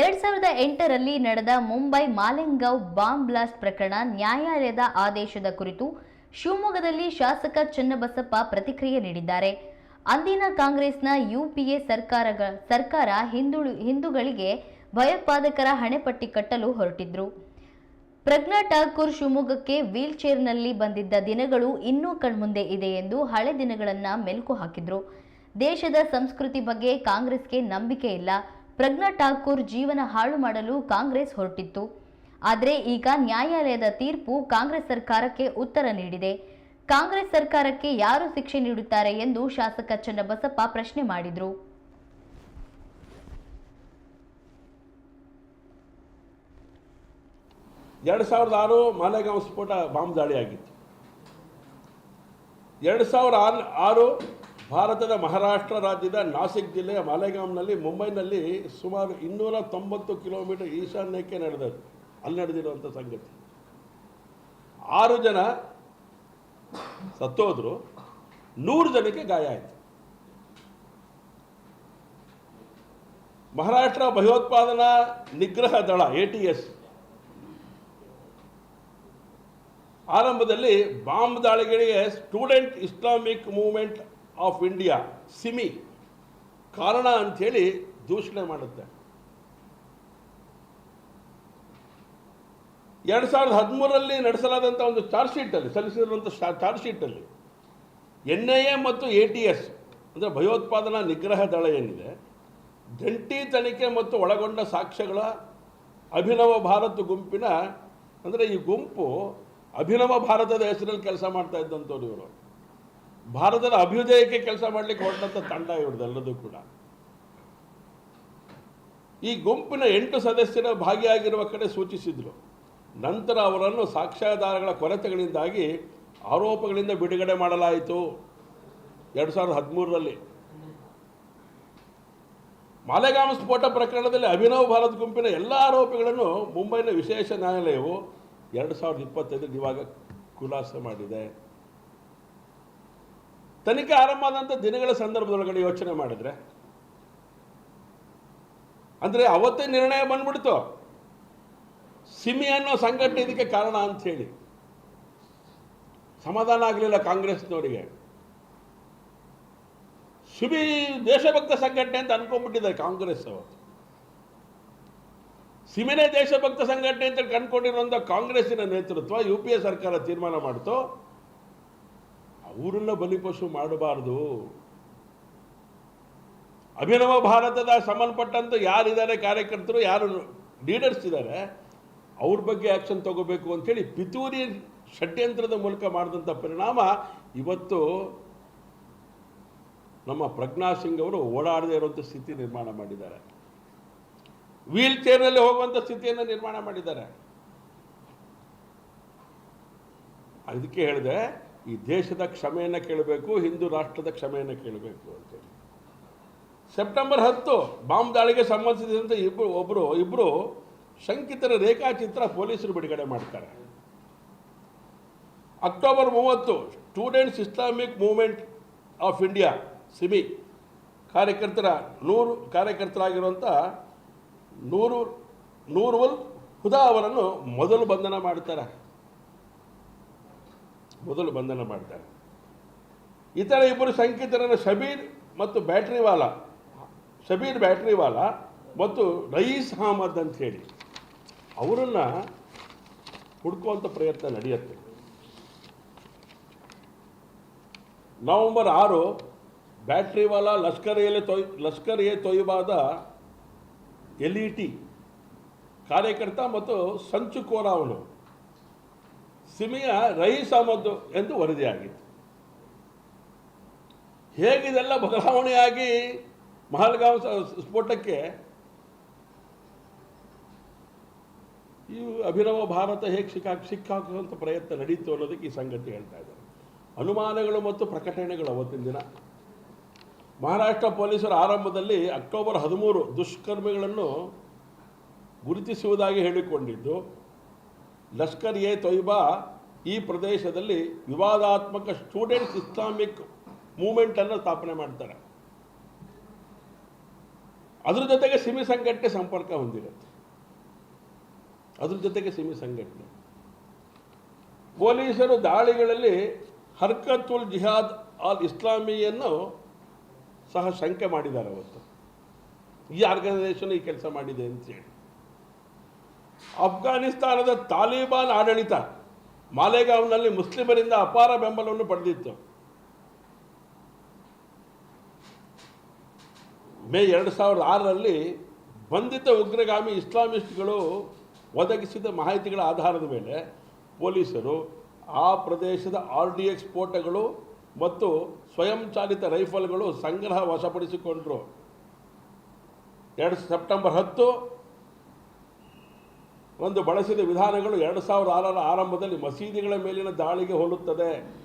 ಎರಡ್ ಸಾವಿರದ ಎಂಟರಲ್ಲಿ ನಡೆದ ಮುಂಬೈ ಮಾಲೆಂಗಾವ್ ಬಾಂಬ್ ಬ್ಲಾಸ್ಟ್ ಪ್ರಕರಣ ನ್ಯಾಯಾಲಯದ ಆದೇಶದ ಕುರಿತು ಶಿವಮೊಗ್ಗದಲ್ಲಿ ಶಾಸಕ ಚನ್ನಬಸಪ್ಪ ಪ್ರತಿಕ್ರಿಯೆ ನೀಡಿದ್ದಾರೆ. ಅಂದಿನ ಕಾಂಗ್ರೆಸ್ನ ಯುಪಿಎ ಸರ್ಕಾರ ಸರ್ಕಾರ ಹಿಂದುಳು, ಹಿಂದೂಗಳಿಗೆ ಭಯೋತ್ಪಾದಕರ ಹಣೆಪಟ್ಟಿ ಕಟ್ಟಲು ಹೊರಟಿದ್ರು. ಪ್ರಜ್ಞಾ ಠಾಕೂರ್ ಶಿವಮೊಗ್ಗಕ್ಕೆ ವೀಲ್ ಚೇರ್ನಲ್ಲಿ ಬಂದಿದ್ದ ದಿನಗಳು ಇನ್ನೂ ಕಣ್ಮುಂದೆ ಇದೆ ಎಂದು ಹಳೆ ದಿನಗಳನ್ನು ಮೆಲುಕು ಹಾಕಿದ್ರು. ದೇಶದ ಸಂಸ್ಕೃತಿ ಬಗ್ಗೆ ಕಾಂಗ್ರೆಸ್ಗೆ ನಂಬಿಕೆ ಇಲ್ಲ. ಪ್ರಜ್ಞಾ ಠಾಕೂರ್ ಜೀವನ ಹಾಳು ಮಾಡಲು ಕಾಂಗ್ರೆಸ್ ಹೊರಟಿತ್ತು. ಆದರೆ ಈಗ ನ್ಯಾಯಾಲಯದ ತೀರ್ಪು ಕಾಂಗ್ರೆಸ್ ಸರ್ಕಾರಕ್ಕೆ ಉತ್ತರ ನೀಡಿದೆ. ಕಾಂಗ್ರೆಸ್ ಸರ್ಕಾರಕ್ಕೆ ಯಾರು ಶಿಕ್ಷೆ ನೀಡುತ್ತಾರೆ ಎಂದು ಶಾಸಕ ಚನ್ನಬಸಪ್ಪ ಪ್ರಶ್ನೆ ಮಾಡಿದರು. ಎರಡು ಸಾವಿರದ ಆರು ಮಾಲೆಗಾಂವ್ ಸ್ಫೋಟ ಬಾಂಬ್ ದಾಳಿ ಆಗಿತ್ತು. ಎರಡು ಸಾವಿರ ಆರು ಆರು ಭಾರತದ ಮಹಾರಾಷ್ಟ್ರ ರಾಜ್ಯದ ನಾಸಿಕ್ ಜಿಲ್ಲೆಯ ಮಾಲೆಗಾಂನಲ್ಲಿ, ಮುಂಬೈನಲ್ಲಿ ಸುಮಾರು ಇನ್ನೂರ ತೊಂಬತ್ತು ಕಿಲೋಮೀಟರ್ ಈಶಾನ್ಯಕ್ಕೆ ನಡೆದದ್ದು. ಅಲ್ಲಿ ನಡೆದಿರುವಂಥ ಸಂಗತಿ. ಆರು ಜನ ಸತ್ತೋದ್ರು, ನೂರು ಜನಕ್ಕೆ ಗಾಯ ಆಯಿತು. ಮಹಾರಾಷ್ಟ್ರ ಭಯೋತ್ಪಾದನಾ ನಿಗ್ರಹ ದಳ, ಎ ಟಿ ಎಸ್, ಆರಂಭದಲ್ಲಿ bomb ದಾಳಿಗಳಿಗೆ student Islamic movement of India, SIMI, ಕಾರಣ ಅಂಥೇಳಿ ದೂಷಣೆ ಮಾಡುತ್ತೆ. ಎರಡು ಸಾವಿರದ ಹದಿಮೂರರಲ್ಲಿ ನಡೆಸಲಾದಂಥ ಒಂದು ಚಾರ್ಜ್ ಶೀಟಲ್ಲಿ ಸಲ್ಲಿಸಿರುವಂಥ ಚಾರ್ಜ್ ಶೀಟಲ್ಲಿ, ಎನ್ ಐ ಎ ಮತ್ತು ಎ ಟಿ ಎಸ್, ಅಂದರೆ ಭಯೋತ್ಪಾದನಾ ನಿಗ್ರಹ ದಳ ಏನಿದೆ ಜಂಟಿ ತನಿಖೆ ಮತ್ತು ಒಳಗೊಂಡ ಸಾಕ್ಷ್ಯಗಳ ಅಭಿನವ ಭಾರತ ಗುಂಪಿನ, ಅಂದರೆ ಈ ಗುಂಪು ಅಭಿನವ ಭಾರತದ ಹೆಸರಲ್ಲಿ ಕೆಲಸ ಮಾಡ್ತಾ ಇದ್ದಂಥವ್ರು ಇವರು. ಭಾರತದ ಅಭ್ಯುದಯಕ್ಕೆ ಕೆಲಸ ಮಾಡಲಿಕ್ಕೆ ಹೊರಟಂತ ತಂಡ ಇವ್ರದ್ದೆಲ್ಲದೂ ಕೂಡ. ಈ ಗುಂಪಿನ ಎಂಟು ಸದಸ್ಯರ ಭಾಗಿಯಾಗಿರುವ ಕಡೆ ಸೂಚಿಸಿದ್ರು. ನಂತರ ಅವರನ್ನು ಸಾಕ್ಷ್ಯಾಧಾರಗಳ ಕೊರತೆಗಳಿಂದಾಗಿ ಆರೋಪಗಳಿಂದ ಬಿಡುಗಡೆ ಮಾಡಲಾಯಿತು. ಎರಡು ಸಾವಿರದ ಹದಿಮೂರರಲ್ಲಿ. ಮಾಲೆಗಾಂವ್ ಸ್ಫೋಟ ಪ್ರಕರಣದಲ್ಲಿ ಅಭಿನವ್ ಭಾರತ್ ಗುಂಪಿನ ಎಲ್ಲ ಆರೋಪಿಗಳನ್ನು ಮುಂಬೈನ ವಿಶೇಷ ನ್ಯಾಯಾಲಯವು ಎರಡು ಸಾವಿರದ ಇಪ್ಪತ್ತೈದರಲ್ಲಿ ಇವಾಗ ಖುಲಾಸೆ ಮಾಡಿದೆ. ತನಿಖೆ ಆರಂಭ ಆದಂಥ ದಿನಗಳ ಸಂದರ್ಭದೊಳಗಡೆ ಯೋಚನೆ ಮಾಡಿದ್ರೆ, ಅಂದರೆ ಅವತ್ತೇ ನಿರ್ಣಯ ಬಂದ್ಬಿಡ್ತು. ಸಿಮಿ ಅನ್ನೋ ಸಂಘಟನೆ ಇದಕ್ಕೆ ಕಾರಣ ಅಂತ ಹೇಳಿ ಸಮಾಧಾನ ಆಗಲಿಲ್ಲ ಕಾಂಗ್ರೆಸ್ನವರಿಗೆ. ಸುಬಿ ದೇಶಭಕ್ತ ಸಂಘಟನೆ ಅಂತ ಅನ್ಕೊಂಡ್ಬಿಟ್ಟಿದ್ದಾರೆ ಕಾಂಗ್ರೆಸ್ ಅವತ್ತು ಸಿಮಿನೇ ದೇಶಭಕ್ತ ಸಂಘಟನೆ ಅಂತ ಕಂಡ್ಕೊಂಡಿರುವಂಥ ಕಾಂಗ್ರೆಸ್ಸಿನ ನೇತೃತ್ವ ಯು ಪಿ ಎ ಸರ್ಕಾರ ತೀರ್ಮಾನ ಮಾಡ್ತು ಅವರನ್ನ ಬಲಿಪಶು ಮಾಡಬಾರ್ದು. ಅಭಿನವ ಭಾರತದ ಸಂಬಂಧಪಟ್ಟಂತ ಯಾರಿದ್ದಾರೆ ಕಾರ್ಯಕರ್ತರು, ಯಾರು ಲೀಡರ್ಸ್ ಇದ್ದಾರೆ, ಅವ್ರ ಬಗ್ಗೆ ಆ್ಯಕ್ಷನ್ ತಗೋಬೇಕು ಅಂಥೇಳಿ ಪಿತೂರಿ ಷಡ್ಯಂತ್ರದ ಮೂಲಕ ಮಾಡಿದಂಥ ಪರಿಣಾಮ ಇವತ್ತು ನಮ್ಮ ಪ್ರಜ್ಞಾ ಸಿಂಗ್ ಅವರು ಓಡಾಡದೇ ಇರುವಂಥ ಸ್ಥಿತಿ ನಿರ್ಮಾಣ ಮಾಡಿದ್ದಾರೆ. ವೀಲ್ ಚೇರ್ನಲ್ಲಿ ಹೋಗುವಂಥ ಸ್ಥಿತಿಯನ್ನು ನಿರ್ಮಾಣ ಮಾಡಿದ್ದಾರೆ. ಅದಕ್ಕೆ ಹೇಳಿದೆ ಈ ದೇಶದ ಕ್ಷಮೆಯನ್ನು ಕೇಳಬೇಕು, ಹಿಂದೂ ರಾಷ್ಟ್ರದ ಕ್ಷಮೆಯನ್ನು ಕೇಳಬೇಕು ಅಂತೇಳಿ. ಸೆಪ್ಟೆಂಬರ್ ಹತ್ತು, ಬಾಂಬ್ ದಾಳಿಗೆ ಸಂಬಂಧಿಸಿದಂತೆ ಇಬ್ಬರು ಒಬ್ಬರು ಇಬ್ಬರು ಶಂಕಿತರ ರೇಖಾಚಿತ್ರ ಪೊಲೀಸರು ಬಿಡುಗಡೆ ಮಾಡ್ತಾರೆ. ಅಕ್ಟೋಬರ್ ಮೂವತ್ತು, students Islamic movement of India, SIMI, ಕಾರ್ಯಕರ್ತರ ನೂರು ಕಾರ್ಯಕರ್ತರಾಗಿರುವಂಥ ನೂರು, ನೂರುವಲ್ ಹುದಾ ಅವರನ್ನು ಮೊದಲು ಬಂಧನ ಮಾಡ್ತಾರೆ. ಮೊದಲು ಬಂಧನ ಮಾಡ್ತಾರೆ. ಇತರ ಇಬ್ಬರು ಶಂಕಿತರನ್ನು ಶಬೀರ್ ಮತ್ತು ಬ್ಯಾಟ್ರಿವಾಲಾ ಶಬೀರ್ ಬ್ಯಾಟ್ರಿವಾಲಾ ಮತ್ತು ರಯೀಸ್ ಅಹಮದ್ ಅಂತ ಹೇಳಿ, ಅವರನ್ನು ಹುಡುಕುವಂಥ ಪ್ರಯತ್ನ ನಡೆಯುತ್ತೆ. ನವೆಂಬರ್ ಆರು ಬ್ಯಾಟ್ರಿವಾಲಾ ಲಷ್ಕರ್ ಎಲೆ ತೊಯ್ ಲಷ್ಕರ್ ಎ ತೊಯ್ಬಾದ ಎಲ್ ಇ ಟಿ ಕಾರ್ಯಕರ್ತ ಮತ್ತು ಸಂಚುಕೋರ ಅವನು. ಸಿಮಿಯ ರಹೀಸಾಮದ್ ಎಂದು ವರದಿಯಾಗಿತ್ತು. ಹೇಗಿದೆಲ್ಲ ಬದಲಾವಣೆಯಾಗಿ ಮಹಲ್ಗಾಂ ಸ್ಫೋಟಕ್ಕೆ ಈ ಅಭಿನವ ಭಾರತ ಹೇಗೆ ಸಿಕ್ಕಾ ಸಿಕ್ಕಾಕುವಂಥ ಪ್ರಯತ್ನ ನಡೀತು ಅನ್ನೋದಕ್ಕೆ ಈ ಸಂಗತಿ ಹೇಳ್ತಾ ಇದ್ದಾರೆ. ಅನುಮಾನಗಳು ಮತ್ತು ಪ್ರಕಟಣೆಗಳು ಅವತ್ತಿನ ದಿನ. ಮಹಾರಾಷ್ಟ್ರ ಪೊಲೀಸರ ಆರಂಭದಲ್ಲಿ ಅಕ್ಟೋಬರ್ ಹದಿಮೂರು ದುಷ್ಕರ್ಮಿಗಳನ್ನು ಗುರುತಿಸುವುದಾಗಿ ಹೇಳಿಕೊಂಡಿದ್ದು ಲಷ್ಕರ್ ಎ ತೊಯ್ಬಾ ಈ ಪ್ರದೇಶದಲ್ಲಿ ವಿವಾದಾತ್ಮಕ ಸ್ಟೂಡೆಂಟ್ಸ್ ಇಸ್ಲಾಮಿಕ್ ಮೂಮೆಂಟನ್ನು ಸ್ಥಾಪನೆ ಮಾಡ್ತಾರೆ. ಅದ್ರ ಜೊತೆಗೆ ಸಿಮಿ ಸಂಘಟನೆ ಸಂಪರ್ಕ ಹೊಂದಿರುತ್ತೆ. ಅದ್ರ ಜೊತೆಗೆ ಸಿಮಿ ಸಂಘಟನೆ. ಪೊಲೀಸರು ದಾಳಿಗಳಲ್ಲಿ ಹರ್ಕತ್ ಉಲ್ ಜಿಹಾದ್ ಅಲ್ ಇಸ್ಲಾಮಿಯನ್ನು ಸಹ ಶಂಕೆ ಮಾಡಿದ್ದಾರೆ ಅವತ್ತು. ಈ ಆರ್ಗನೈಸೇಷನ್ ಈ ಕೆಲಸ ಮಾಡಿದೆ ಅಂತೇಳಿ ಅಫ್ಘಾನಿಸ್ತಾನದ ತಾಲಿಬಾನ್ ಆಡಳಿತ ಮಾಲೆಗಾಂವ್ನಲ್ಲಿ ಮುಸ್ಲಿಮರಿಂದ ಅಪಾರ ಬೆಂಬಲವನ್ನು ಪಡೆದಿತ್ತು. ಮೇ ಎರಡು ಸಾವಿರದ ಆರರಲ್ಲಿ ಬಂಧಿತ ಉಗ್ರಗಾಮಿ ಇಸ್ಲಾಮಿಸ್ಟ್ಗಳು ಒದಗಿಸಿದ ಮಾಹಿತಿಗಳ ಆಧಾರದ ಮೇಲೆ ಪೊಲೀಸರು ಆ ಪ್ರದೇಶದ ಆರ್ ಡಿ ಎಕ್ಸ್ ಸ್ಫೋಟಗಳು ಮತ್ತು ಸ್ವಯಂಚಾಲಿತ ರೈಫಲ್ಗಳು ಸಂಗ್ರಹ ವಶಪಡಿಸಿಕೊಂಡರು ಎರಡು ಸೆಪ್ಟೆಂಬರ್ ಹತ್ತು ಒಂದು ಬಳಸಿದ ವಿಧಾನಗಳು ಎರಡು ಸಾವಿರದ ಆರರ ಆರಂಭದಲ್ಲಿ ಮಸೀದಿಗಳ ಮೇಲಿನ ದಾಳಿಗೆ ಹೋಲುತ್ತದೆ.